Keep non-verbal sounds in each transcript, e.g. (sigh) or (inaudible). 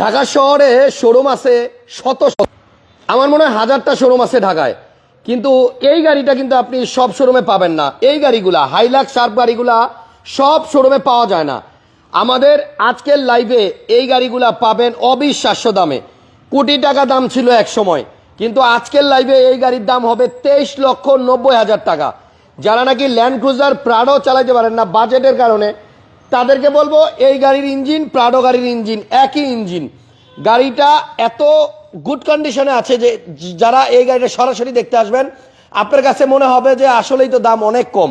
ঢাকা শহরে শোরুম আছে শত শত। আমার মনে হয় হাজারটা শোরুম আছে ঢাকায়। কিন্তু এই গাড়িটা কিন্তু আপনি সব শোরুমে পাবেন না। এই গাড়িগুলা হাইলাক শার্প গাড়িগুলা সব শোরুমে পাওয়া যায় না। আমাদের আজকের লাইভে এই গাড়িগুলা পাবেন অবিশ্বাস্য দামে। কোটি টাকা দাম ছিল এক সময়। কিন্তু আজকের লাইভে এই গাড়ির দাম হবে তেইশ লক্ষ নব্বই হাজার টাকা। যারা নাকি ল্যান্ড ক্রুজার প্রাডো চালাতে পারেন না বাজেটের কারণে তাদেরকে বলব, এই গাড়ির ইঞ্জিন প্রাডো গাড়ির ইঞ্জিন, একই ইঞ্জিন। গাড়িটা এত গুড কন্ডিশনে আছে যে, যারা এই গাড়িটা সরাসরি দেখতে আসবেন, আপনার কাছে মনে হবে যে আসলেই তো দাম অনেক কম।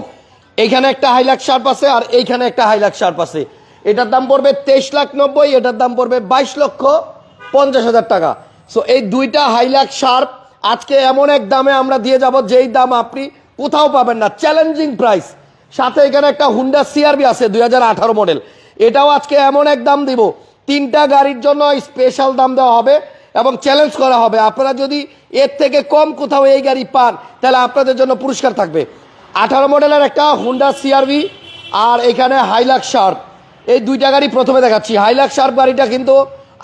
এইখানে একটা হাইলাক শার্প আছে আর এইখানে একটা হাইলাক শার্প আছে। এটার দাম পড়বে তেইশ লাখ নব্বই, এটার দাম পড়বে বাইশ লক্ষ পঞ্চাশ হাজার টাকা। সো এই দুইটা হাইলাক শার্প আজকে এমন এক দামে আমরা দিয়ে যাব, যেই দাম আপনি কোথাও পাবেন না। চ্যালেঞ্জিং প্রাইস সাথে এখানে একটা হুন্ডা সিআরবি আছে, দুই হাজার আঠারো মডেল এটাও আজকে এমন এক দাম দিব। তিনটা গাড়ির জন্য স্পেশাল দাম দেওয়া হবে এবং চ্যালেঞ্জ করা হবে। আপনারা যদি এর থেকে কম কোথাও এই গাড়ি পান, তাহলে আপনাদের জন্য পুরস্কার থাকবে। আঠারো মডেলের একটা হুন্ডা সিআরবি আর এখানে হাইলাক শার্প এই দুইটা গাড়ি প্রথমে দেখাচ্ছি। হাইলাক শার্প গাড়িটা কিন্তু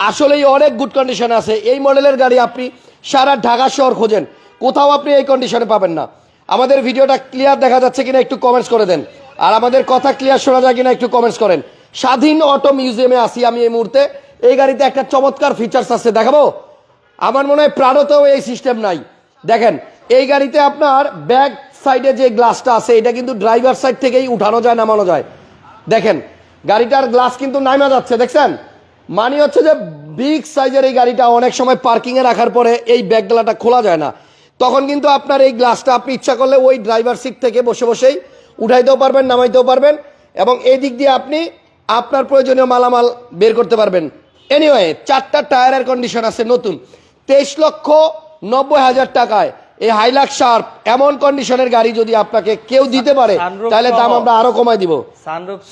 আসলেই অনেক গুড কন্ডিশনে আছে। এই মডেলের গাড়ি আপনি সারা ঢাকা শহর খোঁজেন। কোথাও আপনি এই কন্ডিশনে পাবেন না। আমাদের ভিডিওটা ক্লিয়ার দেখা যাচ্ছে কিনা একটু কমেন্টস করে দেন। আর আমাদের কথা ক্লিয়ার শোনা যায় কিনা একটু কমেন্টস করেন। স্বাধীন অটো মিউজিয়ামে আসি আমি এই মুহূর্তে। এই গাড়িতে একটা চমৎকার ফিচার্স আছে, দেখাবো? আমার মনে হয় প্রাণতেও এই সিস্টেম নাই। দেখেন, এই গাড়িতে আপনার ব্যাক সাইডে যে গ্লাসটা আছে, এটা কিন্তু ড্রাইভার সাইড থেকেই উঠানো যায়, নামানো যায়। দেখেন, গাড়িটার গ্লাস কিন্তু নামা যাচ্ছে, দেখছেন? মানে হচ্ছে যে বিগ সাইজের এই গাড়িটা অনেক সময় পার্কিংয়ে রাখার পরে এই ব্যাকডালাটা খোলা যায় না। তখন কিন্তু আপনার এই গ্লাসটা আপনি ইচ্ছা করলে ওই ড্রাইভার সিট থেকে বসে বসেই উঠাইতেও পারবেন নামাইতেও পারবেন এবং এই দিক দিয়ে আপনি আপনার প্রয়োজনীয় মালামাল বের করতে পারবেন। এনিওয়ে চারটা টায়ারের কন্ডিশন আছে নতুন। তেইশ লক্ষ নব্বই হাজার টাকায় এই হাইলাক শার্প এমন কন্ডিশনের গাড়ি যদি আপনাকে কেউ দিতে পারে তাহলে দাম আমরা আরও কমাই দিব।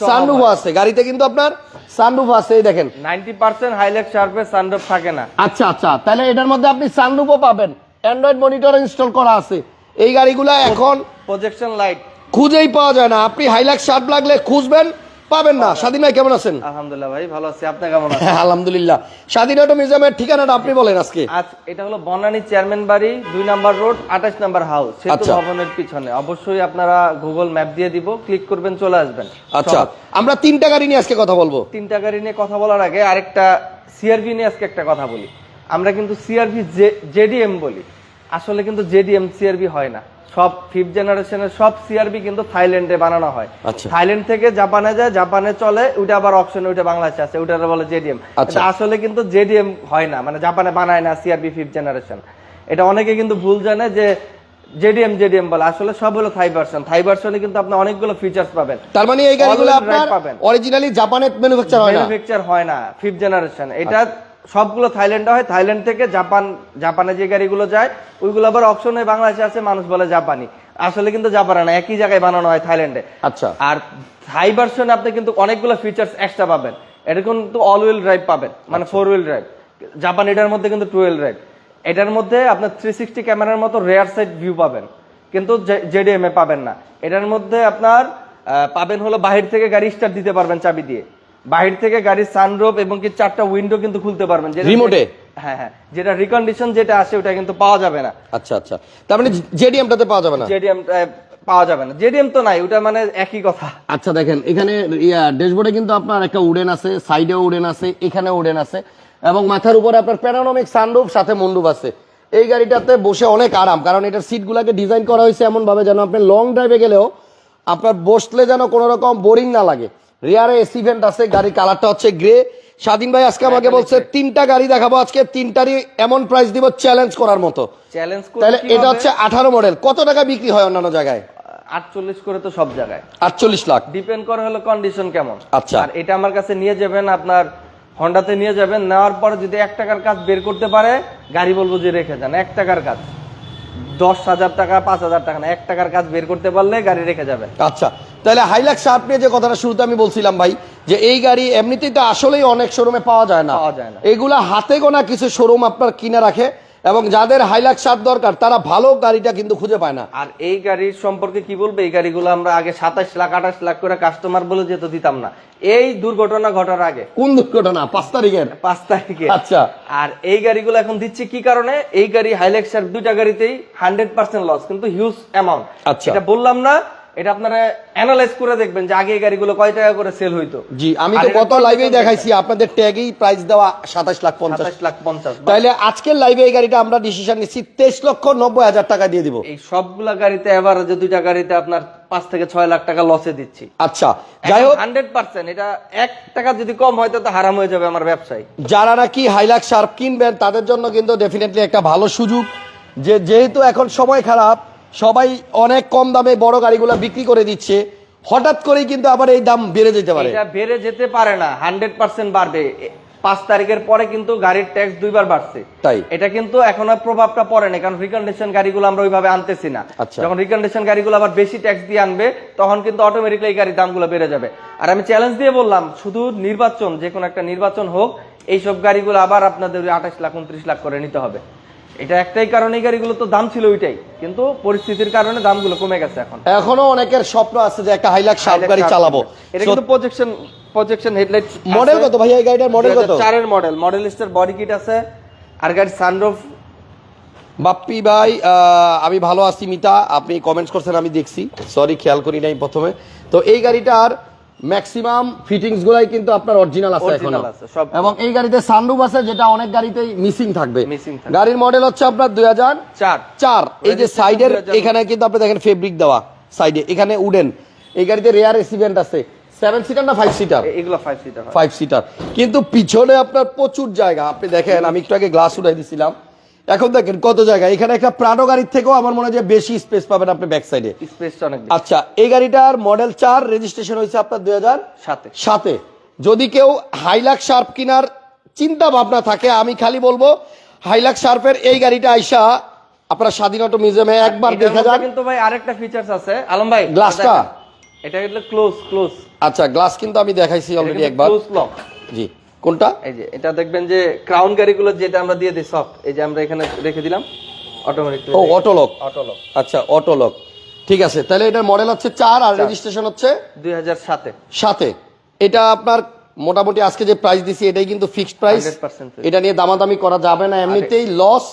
সানরুফ আছে গাড়িতে কিন্তু আপনার সানরুফ আছে এই দেখেন। নাইনটি পার্সেন্ট হাইলাইট শার্পে সানরুফ থাকে না। আচ্ছা আচ্ছা তাহলে এটার মধ্যে আপনি সানরুফও পাবেন। অ্যান্ড্রয়েড মনিটর ইনস্টল করা আছে। এই গাড়িগুলো এখন প্রজেকশন লাইট খুঁজেই পাওয়া যায় না। আপনি হাইলাক্স শার্প লাগলে খুঁজবেন পাবেন না। স্বাধীন ভাই কেমন আছেন? আলহামদুলিল্লাহ ভাই ভালো আছি। আপনি কেমন আছেন? হ্যাঁ, আলহামদুলিল্লাহ। স্বাধীন অটো মিউজিয়ামের ঠিকানাটা আপনি বলেন আজকে। আজ এটা হলো বনানী চেয়ারম্যান বাড়ি দুই নাম্বার রোড আঠাশ নাম্বার হাউস সেতু আচ্ছা। ভবনের পিছনে। অবশ্যই আপনারা গুগল ম্যাপ দিয়ে দিব ক্লিক করবেন চলে আসবেন। আচ্ছা। আমরা তিনটা গাড়ি নিয়ে আজকে কথা বলব। তিনটা গাড়ি নিয়ে কথা বলার আগে আরেকটা সিআরভি নিয়ে আজকে একটা কথা বলি। আমরা কিন্তু সিআরভি জেডিএম বলি। আসলে কিন্তু জেডিএম সিআরভি হয় না। সব ফিফথ জেনারেশনের সব সিআরবি কিন্তু থাইল্যান্ডে বানানো হয়। আচ্ছা। থাইল্যান্ড থেকে জাপানে যায় জাপানে চলে ওইটা আবার অপশনে ওইটা বাংলাদেশে আছে ওইটা বলে জেডিএম আচ্ছা। আসলে কিন্তু জেডিএম হয় না মানে জাপানে বানায় না সিআরবি ফিফথ জেনারেশন এটা অনেকে কিন্তু ভুল জানে যে জেডিএম জেডিএম বলে। আসলে সব হলো থাই ভার্সন থাই ভার্সনে কিন্তু আপনি অনেকগুলো ফিচার্স পাবেন। তার মানে এই গাড়িগুলো আপনার। অরিজিনালি জাপানে ম্যানুফ্যাকচার হয় না? ম্যানুফ্যাকচার হয় না ফিফথ জেনারেশন এটা সবগুলো থাইল্যান্ডে হয় থাইল্যান্ড থেকে জাপান জাপানে যে গাড়িগুলো যায় ওইগুলো আবার অপশনে বাংলাদেশে আছে মানুষ বলে জাপানি। আসলে কিন্তু জাপানে না একই জায়গায় বানানো হয় থাইল্যান্ডে। আচ্ছা। আর থাই ভার্সনে আপনি কিন্তু অনেকগুলো ফিচার্স এক্সট্রা পাবেন। এটা কিন্তু অল হুইল ড্রাইভ পাবেন মানে। ফোর হুইল ড্রাইভ জাপান এটার মধ্যে কিন্তু টু হুইল ড্রাইভ এটার মধ্যে আপনার থ্রি সিক্সটি ক্যামেরার মতো রেয়ার সাইড ভিউ পাবেন। কিন্তু জেডিএম এ পাবেন না। এটার মধ্যে আপনার পাবেন হলো বাহির থেকে গাড়ি স্টার্ট দিতে পারবেন চাবি দিয়ে। বাহির থেকে গাড়ির সানরুফ এবং কি চারটা উইন্ডো কিন্তু খুলতে পারবেন। এ? হ্যাঁ হ্যাঁ। যেটা রিকন্ডিশন যেটা আসে ওটা কিন্তু পাওয়া যাবে না। আচ্ছা আচ্ছা। তার মানে জেডিএমটাতে পাওয়া যাবে না? জেডিএম পাওয়া যাবে না। জেডিএম তো নাই ওটা মানে একই কথা। আচ্ছা দেখেন এখানে ইয়া ড্যাশবোর্ডে কিন্তু আপনার একটা উডেন আছে সাইডেও উডেন আছে এখানে উডেন আছে। এবং মাথার উপরে আপনার সানরুফ সাথে মন্ডুপ আছে। এই গাড়িটাতে বসে অনেক আরাম কারণ এটার সিটগুলোকে ডিজাইন করা হয়েছে এমন ভাবে যেন আপনি লং ড্রাইভে গেলেও আপনার বসলে যেন কোনো রকম বোরিং না লাগে। রিয়ারে এসি ভেন্ট আছে গাড়ির কালারটা হচ্ছে গ্রে স্বাধীন ভাই আজকে আমাকে বলছে তিনটা গাড়ি দেখাবো আজকে তিনটারই এমন প্রাইস দিব চ্যালেঞ্জ করার মতো। চ্যালেঞ্জ তাহলে এটা হচ্ছে আঠারো মডেল কত টাকা বিক্রি হয় অন্যান্য জায়গায়? আটচল্লিশ করে তো সব জায়গায়। আটচল্লিশ লাখ। ডিপেন্ড করে হলো কন্ডিশন কেমন। আচ্ছা। আর এটা আমার কাছে নিয়ে যাবেন আপনার হন্ডাতে নিয়ে যাবেন। নেওয়ার পরে যদি এক টাকার কাজ বের করতে পারে গাড়ি বলব যে রেখে যান। এক টাকার কাজ। দশ হাজার টাকা পাঁচ হাজার টাকা না এক টাকার কাজ বের করতে পারলে গাড়ি রেখে যাবেন। আচ্ছা। তাহলে হাইলাক্স শার্প নিয়ে যে কথাটা শুরুতে আমি বলছিলাম ভাই যে এই গাড়ি এমনিতেই তো আসলেই অনেক শোরুমে পাওয়া যায় না। এগুলা হাতে গোনা কিছু শোরুম আপনার কিনে রাখে এবং যাদের হাইলাক্স সার দরকার তারা ভালো গাড়িটা কিন্তু খুঁজে পায় না। আর এই গাড়ির সম্পর্কে কি বলব? এই গাড়িগুলো আমরা আগে সাতাশ লাখ আঠাশ লাখ করে কাস্টমার বলে যেত দিতাম না। এই দুর্ঘটনা ঘটার আগে। কোন দুর্ঘটনা? পাঁচ তারিখের। পাঁচ তারিখে। আচ্ছা। আর এই গাড়িগুলো এখন দিচ্ছে কি কারণে? এই গাড়ি হাইলেক্সার দুইটা গাড়িতেই হান্ড্রেড পার্সেন্ট লস কিন্তু হিউজ অ্যামাউন্ট আচ্ছা। এটা বললাম না এটা আপনারা অ্যানালাইজ করে দেখবেন যে আগে এই গাড়িগুলো কয় টাকা করে সেল হইতো। জি আমি আর তো গত লাইভেই দেখাইছি আপনাদের ট্যাগেই প্রাইস দেওয়া সাতাশ লাখ পঞ্চাশ। লাখ পঞ্চাশ। তাইলে আজকের লাইভে এই গাড়িটা আমরা ডিসিশন নিচ্ছি তেইশ লক্ষ নব্বই হাজার টাকা দিয়ে দিব। এই সবগুলা গাড়িতে এবার যে দুইটা গাড়িতে আপনার পাঁচ থেকে ছয় লাখ টাকা লসে দিচ্ছি। আচ্ছা যাই হোক। হান্ড্রেড পার্সেন্ট এটা এক টাকা যদি কম হয় তো হারাম হয়ে যাবে আমার ব্যবসায়। যারা নাকি হাইলাক শার্প কিনবেন তাদের জন্য কিন্তু ডেফিনেটলি একটা ভালো সুযোগ। যে যেহেতু এখন সময় খারাপ সবাই অনেক কম দামে বড় গাড়িগুলো বিক্রি করে দিচ্ছে। হঠাৎ করেই কিন্তু আবার এই দাম বেড়ে যেতে পারে। এটা বেড়ে যেতে পারে না হান্ড্রেড পার্সেন্ট বাড়বে। পাঁচ তারিখের পরে কিন্তু গাড়ির ট্যাক্স দুইবার বাড়ছে। তাই? এটা কিন্তু এখন আর প্রভাবটা পড়ে না কারণ রিকন্ডিশন গাড়িগুলো আমরা ওইভাবে আনতেছি না। আচ্ছা। যখন রিকন্ডিশন গাড়িগুলো আবার বেশি ট্যাক্স দিয়ে আনবে তখন কিন্তু অটোমেটিকলি এই গাড়ির দামগুলো বেড়ে যাবে। আর আমি চ্যালেঞ্জ দিয়ে বললাম শুধু নির্বাচন যে কোনো একটা নির্বাচন হোক এইসব গাড়িগুলো আবার আপনাদের আঠাশ লাখ উনত্রিশ লাখ করে নিতে হবে। এটা একটাই কারণ গাড়িগুলো তো দাম ছিল ওইটাই। কিন্তু পরিস্থিতির কারণে দামগুলো কমে গেছে এখন। এখনও অনেকের স্বপ্ন আছে যে একটা হাইলাক শার্প গাড়ি চালাবো। এটা কিন্তু প্রজেকশন প্রজেকশন হেডলাইট মডেল কত ভাই? এই গাড়িটার মডেল কত? চারের model model star body kit আছে। আর গাড়ির সানরুফ বাপ্পি ভাই আমি ভালো আছি মিতা। আপনি কমেন্টস করছেন আমি দেখছি। সরি খেয়াল করি নাই প্রথমে। তো এই গাড়িটার ম্যাক্সিমাম ফিটিংস গুলাই কিন্তু আপনার অরিজিনাল আছে এখন। এবং এই গাড়িতে সানরুফ আছে যেটা অনেক গাড়িতেই মিসিং থাকবে। গাড়ির মডেল হচ্ছে আপনার দুই হাজার চার। এই যে সাইডের এখানে কিন্তু আপনি দেখেন ফেব্রিক দেওয়া সাইডে এখানে উডেন এই গাড়িতে রেয়ার এসিভেন্ট আছে। সেভেন সিটার না ফাইভ সিটার এগুলো ফাইভ সিটার হয়। ফাইভ সিটার কিন্তু পিছনে আপনার প্রচুর জায়গা। আপনি দেখেন আমি একটু আগে গ্লাস উঠাই দিছিলাম। এখন দেখেন কত জায়গা এখানে একটা প্রাডো গাড়ির থেকেও আমার মনে হয় বেশি স্পেস পাবেন আপনি ব্যাক সাইডে অনেক আচ্ছা এই গাড়িটার মডেল চার রেজিস্ট্রেশন হয়েছে আপনার দুই হাজার সাথে সাথে যদি কেউ হাইলাক শার্প কেনার চিন্তা ভাবনা থাকে আমি খালি বলব হাইলাক শার্পের এই গাড়িটা আইসা আপনার স্বাধীনতা মিউজিয়ামে একবার দেখা যান কিন্তু ভাই আরেকটা ফিচার্স আছে। আলম ভাই গ্লাসটা? এটা ক্লোজ ক্লোজ আচ্ছা গ্লাস কিন্তু আমি দেখাইছি অলরেডি একবার। ক্লোজ লক জি। কোনটা? এই যে এটা দেখবেন যে ক্রাউন গাড়িগুলো যেটা আমরা দিয়ে দিই সফট এই যে আমরা এখানে রেখে দিলাম অটোমেটিক ও অটোলক অটো লক আচ্ছা অটোলক ঠিক আছে তাহলে এটার মডেল হচ্ছে চার আর রেজিস্ট্রেশন হচ্ছে দুই হাজার সাতে। সাথে এটা আপনার মোটামুটি আজকে যে প্রাইস দিছি এটাই কিন্তু ফিক্সড প্রাইস 100% এটা নিয়ে দামাদামি করা যাবে না এমনিতেই লস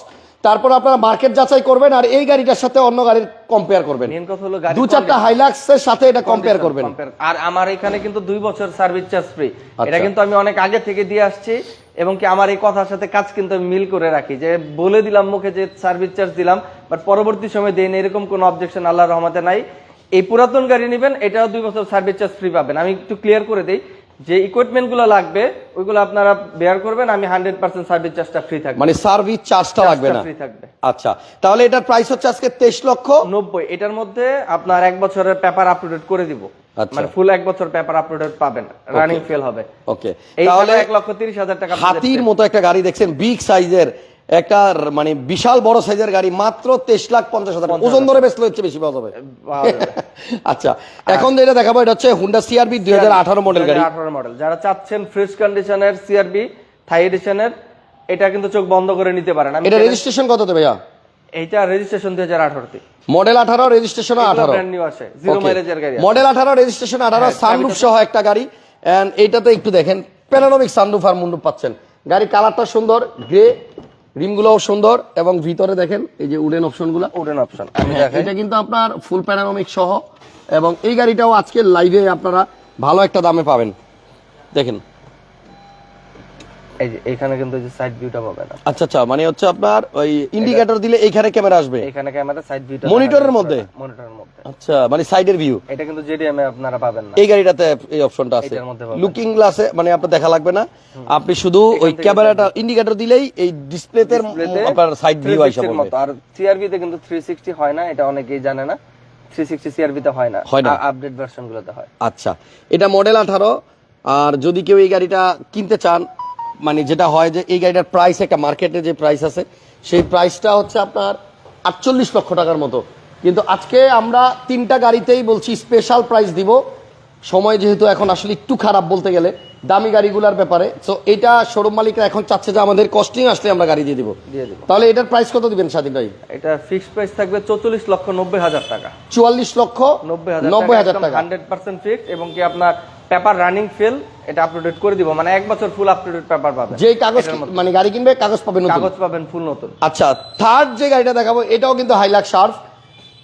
তারপর আপনারা মার্কেট যাচাই করবেন আর এই গাড়িটার সাথে অন্য গাড়ির কম্পেয়ার করবেন। মেন কথা হলো গাড়ি দু চারটা হাইলাক্স এর সাথে এটা কম্পেয়ার করবেন। আর আমার এখানে কিন্তু দুই বছর সার্ভিস চার্জ ফ্রি। এটা কিন্তু আমি অনেক আগে থেকে দিয়ে আসছি এবং কি আমার এই কথার সাথে কাজ কিন্তু আমি মিল করে রাখি। যে বলে দিলাম মুখে যে সার্ভিস চার্জ দিলাম বাট পরবর্তী সময় দেন এরকম কোনো অবজেকশন আল্লাহর রহমতে নাই। এই পুরাতন গাড়ি নেবেন এটাও দুই বছর সার্ভিস চার্জ ফ্রি পাবেন। আমি একটু ক্লিয়ার করে দিই যে ইকুইপমেন্টগুলো লাগবে ওইগুলো আপনারা বেয়ার করবেন আমি হান্ড্রেড পার্সেন্ট সার্ভিস চার্জটা ফ্রি থাকবে। মানে সার্ভিস চার্জটা লাগবে না? ফ্রি থাকবে। আচ্ছা তাহলে এটার প্রাইস হচ্ছে আজকে তেইশ লক্ষ? নব্বই এটার মধ্যে আপনার এক বছরের পেপার আপলোডেড করে দিব। আচ্ছা। মানে ফুল এক বছর পেপার আপডেট পাবেন রানিং ফেল হবে। ওকে তাহলে তাহলে এক লক্ষ তিরিশ হাজার টাকা হাতির মতো একটা গাড়ি দেখছেন বিগ সাইজের একটা মানে বিশাল বড় সাইজের গাড়ি মাত্র তেইশ লাখ পঞ্চাশ হাজার। ওজন ধরে বেচলে হচ্ছে বেশি পাওয়া যাবে। (laughs) আচ্ছা এখন যেটা দেখাবো এটা হচ্ছে হুন্ডা সিআরবি দুই হাজার আঠারো মডেল গাড়ি। 2018 মডেল যারা চাচ্ছেন ফ্রেশ কন্ডিশনের সিআরবি থাই এডিশনের এটা কিন্তু চোখ বন্ধ করে নিতে পারেন। এটা রেজিস্ট্রেশন কত তো ভাইয়া? এইটা রেজিস্ট্রেশন দুই হাজার আঠারোতে মডেল আঠারো রেজিস্ট্রেশন আঠারো। জিরো মাইলেজের গাড়ি। মডেল আঠারো রেজিস্ট্রেশন আঠারো হ্যাঁ, সানরুফ সহ একটা গাড়ি। এন্ড এইটাতে একটু দেখেন প্যানোরামিক সানরুফ আর মুন্ডুপ পাচ্ছেন। গাড়ি কালারটা সুন্দর গ্রে রিমগুলোও সুন্দর এবং ভিতরে দেখেন এই যে উডেন অপশনগুলো। উডেন অপশন হ্যাঁ, এটা কিন্তু আপনার ফুল প্যানোরামিক সহ। এবং এই গাড়িটাও আজকে লাইভে আপনারা ভালো একটা দামে পাবেন। দেখেন এই যে এখানে কিন্তু যে সাইড ভিউটা পাবেন না আচ্ছা আচ্ছা মানে হচ্ছে আপনার ওই ইন্ডিকেটর দিলে এইখানে ক্যামেরা আসবে? এখানে ক্যামেরা সাইড ভিউটা মনিটরের মধ্যে? মনিটরের মধ্যে। আচ্ছা মানে সাইডের ভিউ এটা কিন্তু জেডিএম এ আপনারা পাবেন না। এই গাড়িটাতে এই অপশনটা আছে। লুকিং গ্লাসে মানে আপনার দেখা লাগবে না। আপনি শুধু ওই ক্যামেরাটা ইন্ডিকেটর দিলেই এই ডিসপ্লেতে আপনার সাইড ভিউ 360 আইসা পড়বে। আর সিআরবি তে কিন্তু 360 হয় না এটা অনেকেই জানে না। 360 সিআরবি তে হয় না। হয় না। আপডেট ভার্সন গুলোতে হয়। আচ্ছা এটা মডেল আঠারো। আর যদি কেউ এই গাড়িটা কিনতে চান মানে যেটা হয় যে এই গাড়িটার প্রাইস একটা মার্কেটে যে প্রাইস আছে সেই প্রাইসটা হচ্ছে আপনার আটচল্লিশ লক্ষ টাকার মতো। কিন্তু আজকে আমরা তিনটা গাড়িতেই বলছি স্পেশাল প্রাইস দিব। সময় যেহেতু এখন আসলে একটু খারাপ বলতে গেলে দামি গাড়িগুলোর ব্যাপারে। তো এটা শোরুম মালিকরা এখন চাচ্ছে যে আমাদের কস্টিং আসলে আমরা গাড়ি দিয়ে দিব। দিয়ে দিব। তাহলে এটার প্রাইস কত দিবেন স্বাধীন ভাই? এটা ফিক্সড প্রাইস থাকবে চৌচল্লিশ লক্ষ নব্বই হাজার টাকা। চুয়াল্লিশ লক্ষ নব্বই হাজার নব্বই হাজার টাকা। হান্ড্রেড পার্সেন্ট ফিক্সড এবং কি আপনার পেপার রানিং ফেল এটা আপলোডেড করে দিব। মানে এক বছর ফুল আপলোডেড পেপার পাবেন। যে কাগজ মানে গাড়ি কিনবে কাগজ পাবেন নতুন। কাগজ পাবেন ফুল নতুন। আচ্ছা থার্ড যে গাড়িটা দেখাবো এটাও কিন্তু হাইলাক শার্প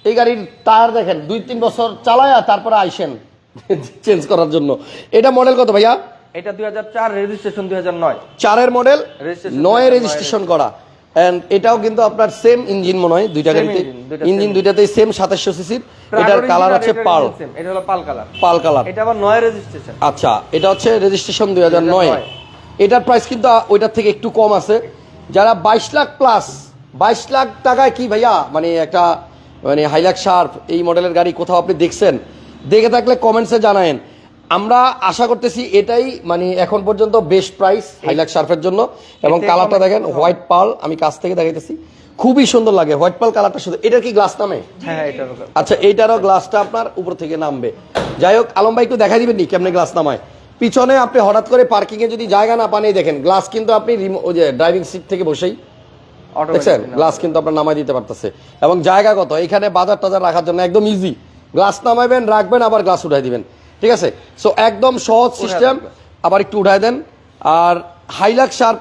এই গাড়ির টায়ার দেখেন দুই তিন বছর চালায় তারপরে আইসেন (laughs) চেঞ্জ করার জন্য। এটা মডেল কত ভাইয়া? এটা দুই হাজার চার রেজিস্ট্রেশন দুই হাজার নয়। চারের মডেল নয় রেজিস্ট্রেশন করা। এন্ড এটাও কিন্তু আপনার সেম ইঞ্জিন মনে হয় দুইটা গাড়িতে। ইঞ্জিন দুইটাতেই সেম সাতাশশো সিসির এটার কালার হচ্ছে পাল এটা হলো পাল কালার পাল কালার এটা আবার নয় রেজিস্ট্রেশন আচ্ছা এটা হচ্ছে রেজিস্ট্রেশন দুই হাজার নয়। এটার প্রাইস কিন্তু ওইটার থেকে একটু কম আছে। যারা বাইশ লাখ প্লাস বাইশ লাখ টাকায় কি ভাইয়া মানে একটা মানে হাইলাক শার্প এই মডেলের গাড়ি কোথাও আপনি দেখছেন দেখে থাকলে কমেন্টসে জানায়েন। আমরা আশা করতেছি এটাই মানে এখন পর্যন্ত বেস্ট প্রাইস হাইলাক শার্পের জন্য। এবং কালারটা দেখেন হোয়াইট পাল আমি কাছ থেকে দেখাইতেছি। খুবই সুন্দর লাগে হোয়াইট পাল কালারটা শুধু। এটার কি গ্লাস নামে? হ্যাঁ আচ্ছা এইটারও গ্লাসটা আপনার উপর থেকে নামবে। যাই হোক আলম ভাই একটু দেখা দিবেন নি কেমনে গ্লাস নামায়? পিছনে আপনি হঠাৎ করে পার্কিং এ যদি জায়গা না পান দেখেন গ্লাস কিন্তু আপনি ওই যে ড্রাইভিং সিট থেকে বসেই দেখছেন? গ্লাস কিন্তু আপনার নামাই দিতে পারতেছে। এবং জায়গা কত? এখানে বাজার টাজার রাখার জন্য একদম ইজি গ্লাস নামাইবেন রাখবেন আবার গ্লাস উঠাই দিবেন। ঠিক আছে? সো একদম সহজ সিস্টেম আবার একটু উঠায় দেন। আর হাইলাক শার্প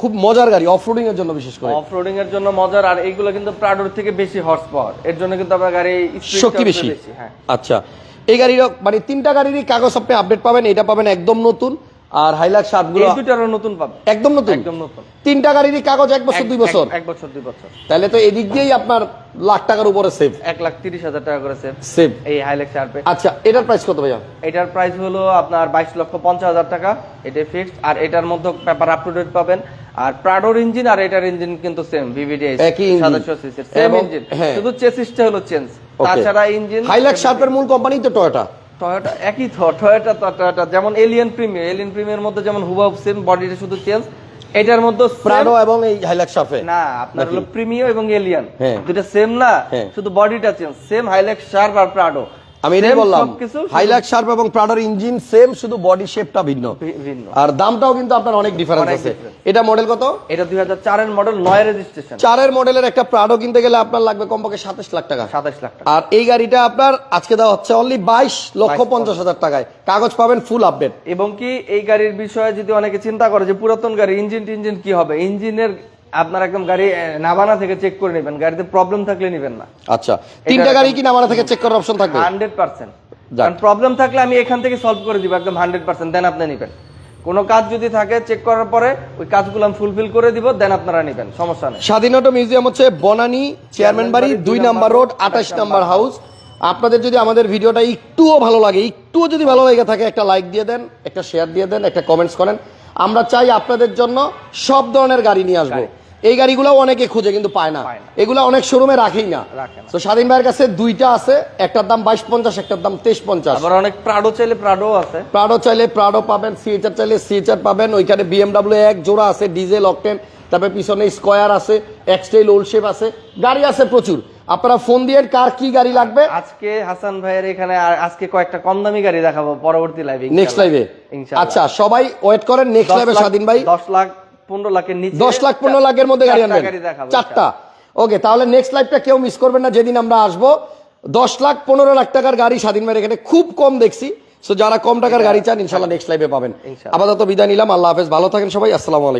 খুব মজার গাড়ি অফরোডিং এর জন্য বিশেষ করে। অফরোডিং এর জন্য মজার আর এইগুলো কিন্তু প্রাডোর থেকে বেশি হর্স পাওয়ার এর জন্য কিন্তু আপনার গাড়ি শক্তি বেশি। হ্যাঁ। আচ্ছা। এই গাড়ির মানে তিনটা গাড়িরই কাগজ আপনি আপডেট পাবেন এটা পাবেন একদম নতুন। আর হাইলাক এই দুটারও নতুন পাবে। একদম নতুন? একদম নতুন। তিনটা গাড়িরই কাগজ এক বছর দুই বছর? এক- বছর দুই বছর। তাহলে তো এদিক দিয়েই আপনার লাখ টাকার উপরে সেভ এক লাখ তিরিশ হাজার টাকা করে সেভ সেভ এই হাইলেক্স শার্পে আচ্ছা এটার প্রাইস কত ভাইয়া? এটার প্রাইস হলো আপনার বাইশ লক্ষ পঞ্চাশ হাজার টাকা। এটা ফিক্সড আর এটার মধ্যে পেপার আপ টু ডেট পাবেন। আর প্রাডোর ইঞ্জিন আর এটার ইঞ্জিন কিন্তু সেম ভিভিডি একই engine। সাতাশশো সিসির সেম ইঞ্জিন। শুধু চেসিসটা হলো চেঞ্জ তাছাড়া ইঞ্জিন হাইলাক শার্পের মূল কোম্পানি তো টয়োটা টয়োটা একই টয়োটা টয়োটা যেমন এলিয়ান প্রিমিয়ার এলিয়ান প্রিমিয়ার মধ্যে যেমন হুবাব সেম বডিটা শুধু চেঞ্জ এটার মধ্যে প্রাডো এবং এই হাইলাক্স শার্পে না আপনার হলো প্রিমিয়ার এবং এলিয়ান দুটো সেম না হ্যাঁ। শুধু বডিটা চেঞ্জ সেম হাইলাক্স শার্প আর প্রাডো আমি এটাই বললাম হাইলাক শার্প এবং প্রাডোর ইঞ্জিন সেম শুধু বডি শেপটা ভিন্ন। আর দামটাও কিন্তু আপনার অনেক ডিফারেন্স আছে। এটা মডেল কত? এটা দুই হাজার চারের মডেল নয় রেজিস্ট্রেশন চারের মডেলের একটা প্রাডো কিনতে গেলে আপনার লাগবে কমপক্ষে সাতাশ লাখ টাকা। সাতাশ লাখ আর এই গাড়িটা আপনার আজকে দেওয়া হচ্ছে অনলি বাইশ লক্ষ পঞ্চাশ হাজার টাকায়। কাগজ পাবেন ফুল আপডেট এবং কি এই গাড়ির বিষয়ে যদি অনেকে চিন্তা করে যে পুরাতন গাড়ি ইঞ্জিন টিঞ্জিন কি হবে? ইঞ্জিনের আপনার একদম গাড়ি নাবানা থেকে চেক করে নেবেন। গাড়িতে প্রবলেম থাকলে নেবেন না। আচ্ছা তিনটা গাড়ি কি নামানা থেকে চেক করার অপশন থাকবে? হান্ড্রেড পার্সেন্ট যাক। কারণ প্রবলেম থাকলে আমি এখান থেকে সলভ করে দিব একদম হান্ড্রেড পার্সেন্ট দেন আপনি নেবেন। কোনো কাজ যদি থাকে চেক করার পরে ওই কাজগুলো আমি ফুলফিল করে দিব দেন আপনারা নেবেন সমস্যা নেই। স্বাধীনতা মিউজিয়াম হচ্ছে বনানী চেয়ারম্যান বাড়ি দুই নাম্বার রোড আঠাশ নাম্বার হাউস আপনাদের যদি আমাদের ভিডিওটা একটুও ভালো লাগে একটুও যদি ভালো লেগে থাকে একটা লাইক দিয়ে দেন একটা শেয়ার দিয়ে দেন একটা কমেন্টস করেন। আমরা চাই আপনাদের জন্য সব ধরনের গাড়ি নিয়ে আসব। এই গাড়িগুলো অনেকে খুঁজে কিন্তু পায় না। এগুলো অনেক শোরুমে রাখেই না। তো স্বাধীন ভাইয়ের কাছে দুইটা আছে একটার দাম বাইশ পঞ্চাশ একটার দাম তেইশ পঞ্চাশ। আবার অনেক প্রাডো চাইলে প্রাডো আছে। প্রাডো চাইলে প্রাডো পাবেন সিএচআর চাইলে সিএচআর পাবেন ওইখানে বিএমডাব্লিউ এক জোড়া আছে ডিজেল অকটেন তারপরে পিছনে স্কোয়ার আছে এক্সটেল ওল্ড শেপ আছে গাড়ি আছে প্রচুর। আপনারা ফোন দিয়ে কার কি গাড়ি লাগবে? আজকে হাসান ভাইয়ের এখানে আজকে কয়েকটা কম দামি গাড়ি দেখাবো পরবর্তী লাইভে নেক্সট লাইভে আচ্ছা সবাই ওয়েট করেন নেক্সট লাইভে স্বাধীন ভাই। দশ লাখ পনেরো লাখের নিচে দশ লাখ পনেরো লাখের মধ্যে গাড়ি আনবেন। চারটা। ওকে তাহলে নেক্সট লাইফটা কেউ মিস করবেন না যেদিন আমরা আসব। দশ লাখ পনেরো লাখ টাকার গাড়ি স্বাধীন ভাইয়ের এখানে খুব কম দেখছি। সো যারা কম টাকার গাড়ি চান ইনশাল্লাহ নেক্সট লাইফে পাবেন। আপাতত বিদায় নিলাম আল্লাহ হাফেজ ভালো থাকেন সবাই আসসালামু আলাইকুম।